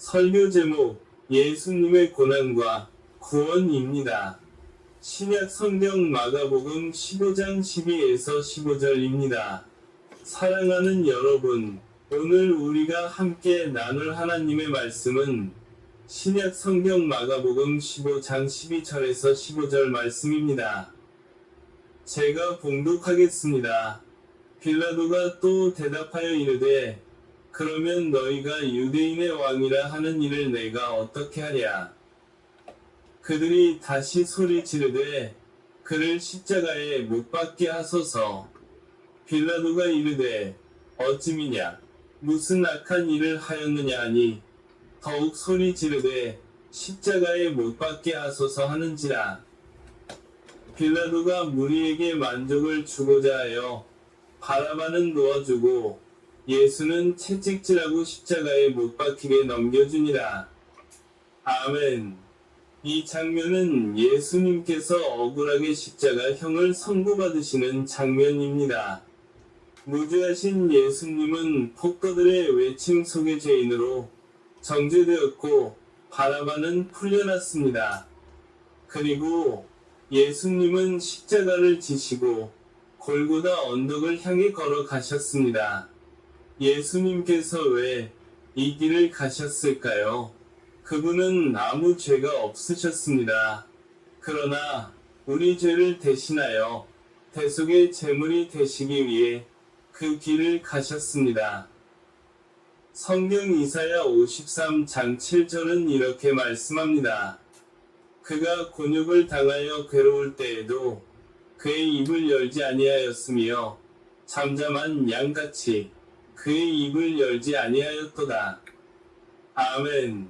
설교 제목 예수님의 고난과 구원입니다. 신약 성경 마가복음 15장 12에서 15절입니다. 사랑하는 여러분, 오늘 우리가 함께 나눌 하나님의 말씀은 신약 성경 마가복음 15장 12절에서 15절 말씀입니다. 제가 봉독하겠습니다. 빌라도가 또 대답하여 이르되 그러면 너희가 유대인의 왕이라 하는 일을 내가 어떻게 하랴? 그들이 다시 소리 지르되 그를 십자가에 못 박게 하소서. 빌라도가 이르되 어찌미냐 무슨 악한 일을 하였느냐 하니 더욱 소리 지르되 십자가에 못 박게 하소서 하는지라. 빌라도가 무리에게 만족을 주고자 하여 바라바는 놓아주고 예수는 채찍질하고 십자가에 못 박히게 넘겨주니라. 아멘. 이 장면은 예수님께서 억울하게 십자가형을 선고받으시는 장면입니다. 무죄하신 예수님은 폭거들의 외침 속의 죄인으로 정죄되었고 바라바는 풀려났습니다. 그리고 예수님은 십자가를 지시고 골고다 언덕을 향해 걸어가셨습니다. 예수님께서 왜 이 길을 가셨을까요? 그분은 아무 죄가 없으셨습니다. 그러나 우리 죄를 대신하여 대속의 제물이 되시기 위해 그 길을 가셨습니다. 성경 이사야 53장 7절은 이렇게 말씀합니다. 그가 곤욕을 당하여 괴로울 때에도 그의 입을 열지 아니하였으며 잠잠한 양같이 그의 입을 열지 아니하였도다. 아멘.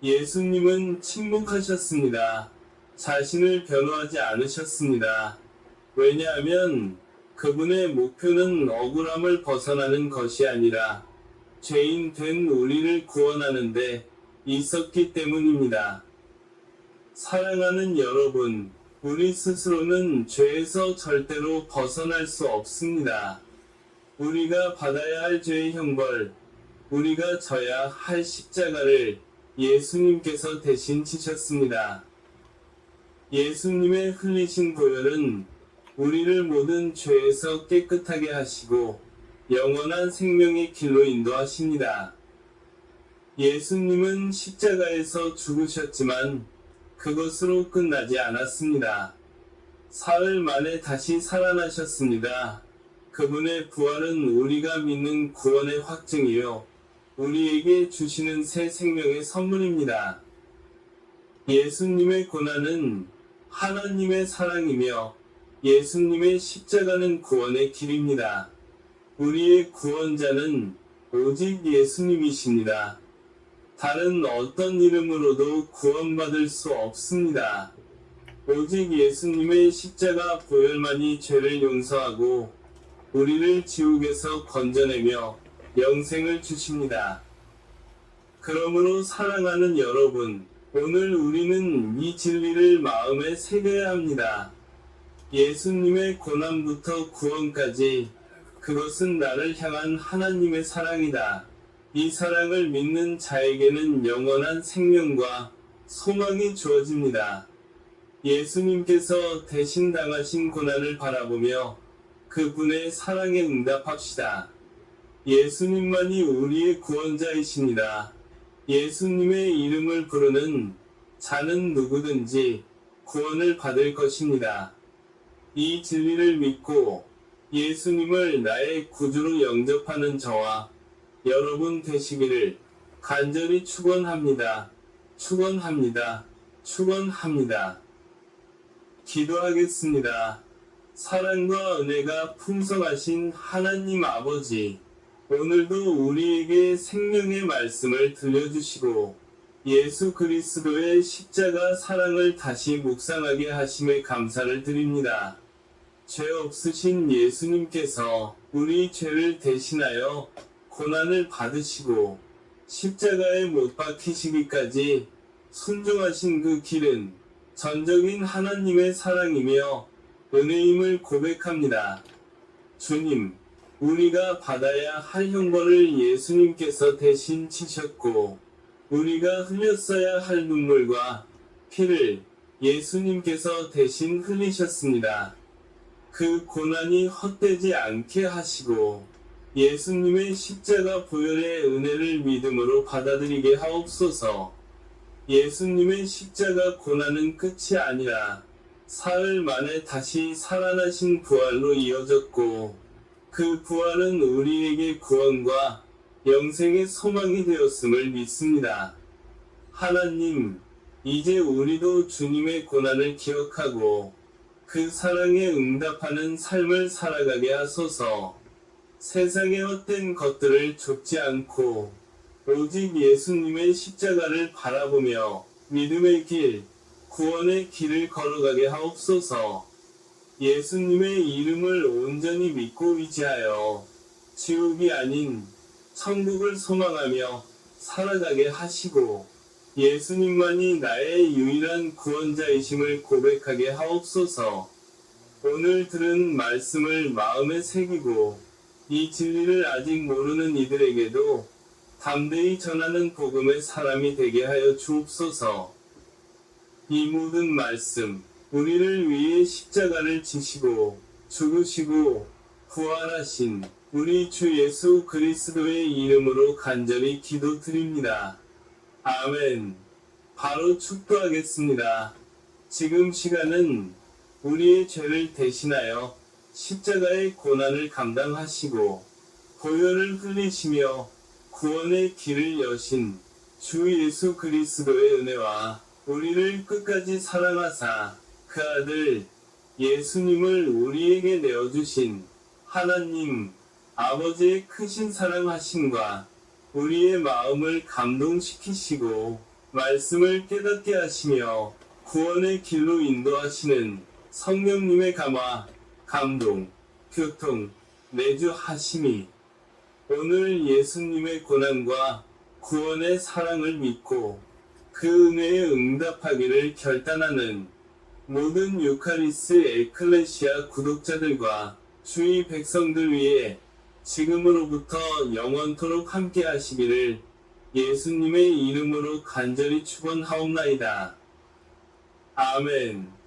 예수님은 침묵하셨습니다. 자신을 변호하지 않으셨습니다. 왜냐하면 그분의 목표는 억울함을 벗어나는 것이 아니라 죄인 된 우리를 구원하는데 있었기 때문입니다. 사랑하는 여러분, 우리 스스로는 죄에서 절대로 벗어날 수 없습니다. 우리가 받아야 할 죄의 형벌, 우리가 져야 할 십자가를 예수님께서 대신 지셨습니다. 예수님의 흘리신 보혈은 우리를 모든 죄에서 깨끗하게 하시고 영원한 생명의 길로 인도하십니다. 예수님은 십자가에서 죽으셨지만 그것으로 끝나지 않았습니다. 사흘 만에 다시 살아나셨습니다. 그분의 부활은 우리가 믿는 구원의 확증이요. 우리에게 주시는 새 생명의 선물입니다. 예수님의 고난은 하나님의 사랑이며 예수님의 십자가는 구원의 길입니다. 우리의 구원자는 오직 예수님이십니다. 다른 어떤 이름으로도 구원받을 수 없습니다. 오직 예수님의 십자가 보혈만이 죄를 용서하고 우리를 지옥에서 건져내며 영생을 주십니다. 그러므로 사랑하는 여러분, 오늘 우리는 이 진리를 마음에 새겨야 합니다. 예수님의 고난부터 구원까지 그것은 나를 향한 하나님의 사랑이다. 이 사랑을 믿는 자에게는 영원한 생명과 소망이 주어집니다. 예수님께서 대신 당하신 고난을 바라보며 그분의 사랑에 응답합시다. 예수님만이 우리의 구원자이십니다. 예수님의 이름을 부르는 자는 누구든지 구원을 받을 것입니다. 이 진리를 믿고 예수님을 나의 구주로 영접하는 저와 여러분 되시기를 간절히 축원합니다. 축원합니다. 축원합니다. 기도하겠습니다. 사랑과 은혜가 풍성하신 하나님 아버지, 오늘도 우리에게 생명의 말씀을 들려주시고 예수 그리스도의 십자가 사랑을 다시 묵상하게 하심에 감사를 드립니다. 죄 없으신 예수님께서 우리 죄를 대신하여 고난을 받으시고 십자가에 못 박히시기까지 순종하신 그 길은 전적인 하나님의 사랑이며 은혜임을 고백합니다. 주님, 우리가 받아야 할 형벌을 예수님께서 대신 치셨고 우리가 흘렸어야 할 눈물과 피를 예수님께서 대신 흘리셨습니다. 그 고난이 헛되지 않게 하시고 예수님의 십자가 보혈의 은혜를 믿음으로 받아들이게 하옵소서. 예수님의 십자가 고난은 끝이 아니라 사흘 만에 다시 살아나신 부활로 이어졌고 그 부활은 우리에게 구원과 영생의 소망이 되었음을 믿습니다. 하나님, 이제 우리도 주님의 고난을 기억하고 그 사랑에 응답하는 삶을 살아가게 하소서. 세상의 헛된 것들을 좁지 않고 오직 예수님의 십자가를 바라보며 믿음의 길, 구원의 길을 걸어가게 하옵소서. 예수님의 이름을 온전히 믿고 의지하여 지옥이 아닌 천국을 소망하며 살아가게 하시고 예수님만이 나의 유일한 구원자이심을 고백하게 하옵소서. 오늘 들은 말씀을 마음에 새기고 이 진리를 아직 모르는 이들에게도 담대히 전하는 복음의 사람이 되게 하여 주옵소서. 이 모든 말씀, 우리를 위해 십자가를 지시고 죽으시고 부활하신 우리 주 예수 그리스도의 이름으로 간절히 기도드립니다. 아멘. 바로 축도하겠습니다. 지금 시간은 우리의 죄를 대신하여 십자가의 고난을 감당하시고 보혈을 흘리시며 구원의 길을 여신 주 예수 그리스도의 은혜와 우리를 끝까지 사랑하사 그 아들 예수님을 우리에게 내어주신 하나님 아버지의 크신 사랑하심과 우리의 마음을 감동시키시고 말씀을 깨닫게 하시며 구원의 길로 인도하시는 성령님의 감화, 감동, 교통, 내주하심이 오늘 예수님의 고난과 구원의 사랑을 믿고 그 은혜에 응답하기를 결단하는 모든 유카리스 에클레시아 구독자들과 주의 백성들 위해 지금으로부터 영원토록 함께 하시기를 예수님의 이름으로 간절히 축원하옵나이다. 아멘.